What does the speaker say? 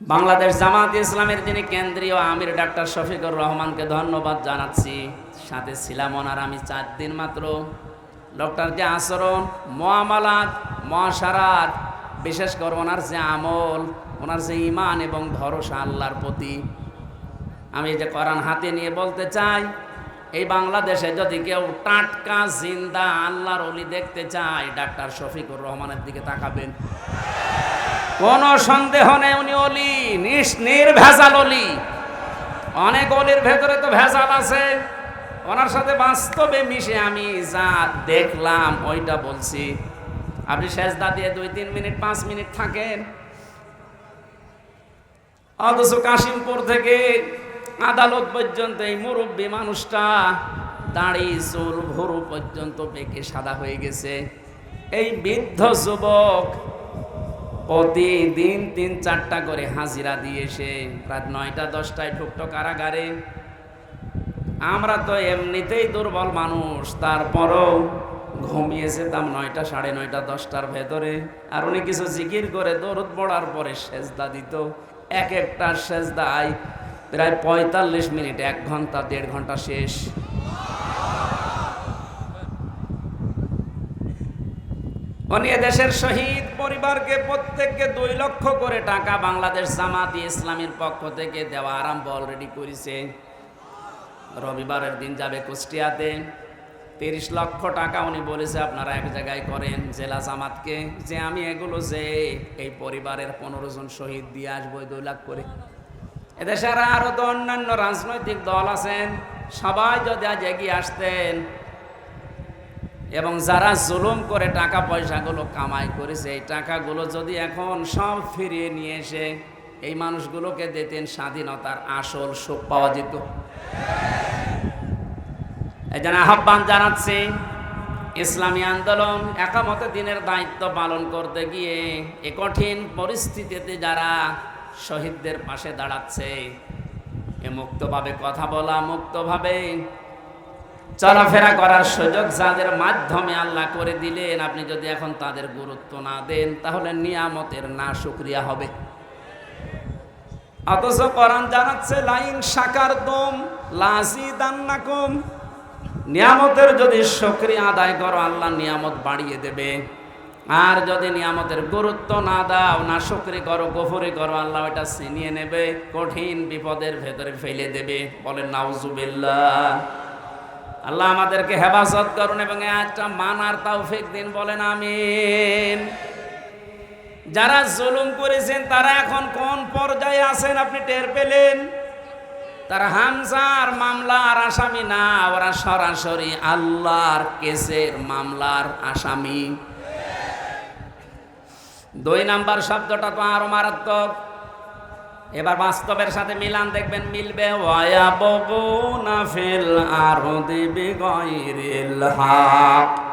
বাংলাদেশ জামাত ইসলামের যিনি কেন্দ্রীয় আমির ডাক্তার শফিকুর রহমানকে ধন্যবাদ জানাচ্ছি। সাথে ছিলাম ওনার আমি চার দিন মাত্র। ডক্টর যে আচরণ, মহামালাত, মহাসারাত, বিশেষ করে ওনার যে আমল, ওনার যে ইমান এবং ভরসা আল্লাহর প্রতি। আমি যে কোরআন হাতে নিয়ে বলতে চাই, এই বাংলাদেশে যদি কেউ টাটকা জিন্দা আল্লাহর অলি দেখতে চায়, ডাক্তার শফিকুর রহমানের দিকে তাকাবেন। কোন সন্দেহ নেই উনি অলি নির্ভেজাল অলি। অনেক অলির ভেতরে তো ভেজাল আছে। ওনার সাথে বাস্তবে মিশে আমি যা দেখলাম, ওইটা বলছি। আপনি শেষদা দিয়ে দুই, তিন মিনিট, পাঁচ মিনিট থাকেন। অথচ কাশিমপুর থেকে আদালত পর্যন্ত এই মুরব্বী মানুষটা দাঁড়ি, চুল, ভরু পর্যন্ত পেকে সাদা হয়ে গেছে। এই বৃদ্ধ যুবক প্রতিদিন তিন চারটা করে হাজিরা দিয়ে এসে রাত নয়টা, দশটায় ঢুকতো কারাগারে। আমরা তো এমনিতেই দুর্বল মানুষ, তারপরও ঘুমিয়ে যেতাম নয়টা, সাড়ে নয়টা, দশটার ভেতরে। আর উনি কিছু জিকির করে দৌড় পড়ার পরে সেজদা দিত। এক একটা সেজদায় প্রায় পঁয়তাল্লিশ মিনিট, এক ঘণ্টা, দেড় ঘণ্টা শেষ। উনি দেশের শহীদ পরিবারকে প্রত্যেককে দুই লক্ষ করে টাকা বাংলাদেশ জামাতি ইসলামের পক্ষ থেকে দেওয়া আরম্ভ অলরেডি করেছে। রবিবারের দিন যাবে কুষ্টিয়াতে। তিরিশ লক্ষ টাকা উনি বলেছে, আপনারা এক জায়গায় করেন জেলা জামাতকে, যে আমি এগুলো যে এই পরিবারের পনেরো জন শহীদ দিয়ে আসব দুই লাখ করে। এদেশের আরও তো অন্যান্য রাজনৈতিক দল আছেন, সবাই যদি আজ এগিয়ে আসতেন এবং যারা জুলুম করে টাকা পয়সাগুলো কামাই করেছে এই টাকাগুলো যদি এখন সব ফিরিয়ে নিয়ে এসে এই মানুষগুলোকে দিতেন স্বাধীনতার আসল সুখ পাওয়া যেত। এই জন্য আহ্বান জানাচ্ছি, ইসলামী আন্দোলন একামত দিনের দায়িত্ব পালন করতে গিয়ে এ কঠিন পরিস্থিতিতে যারা শহীদদের পাশে দাঁড়াচ্ছে, এ মুক্তভাবে কথা বলা, মুক্তভাবে চলাফেরা করার সুযোগ যাদের মাধ্যমে আল্লাহ করে দিলেন, আপনি যদি এখন তাদের গুরুত্ব না দেন, তাহলে নিয়ামতের না শুক্রিয়া হবে। অথচ কোরআন জানাচ্ছে, লাইন সাকার দম, লাজি দান্নাকুম। নিয়ামতের যদি শুক্রিয়া আদায় করো, আল্লাহ নিয়ামত বাড়িয়ে দেবে। আর যদি নিয়ামতের গুরুত্ব না দাও, না শুক্রি করো, গফরি করো, আল্লাহ এটা ছিনিয়ে নেবে, কঠিন বিপদের ভেতরে ফেলে দেবে। বলেন, নাউজুবিল্লাহ। আল্লাহ আমাদেরকে হেফাজত করুন এবং একটা মানার তাওফিক দিন, বলেন আমিন। যারা জুলুম করেছেন, তারা এখন কোন পর্যায়ে আছেন আপনি টের পেলেন? তারা হামজার মামলার আসামি না, ওরা সরাসরি আল্লাহর কেসের মামলার আসামি। দুই নাম্বার শব্দটা তো আরও মারাত্মক। এবার বাস্তবের সাথে মিলান দেখবেন মিলবে ওয়া বগুনা ফিল আরদি বিগাইরিল হক।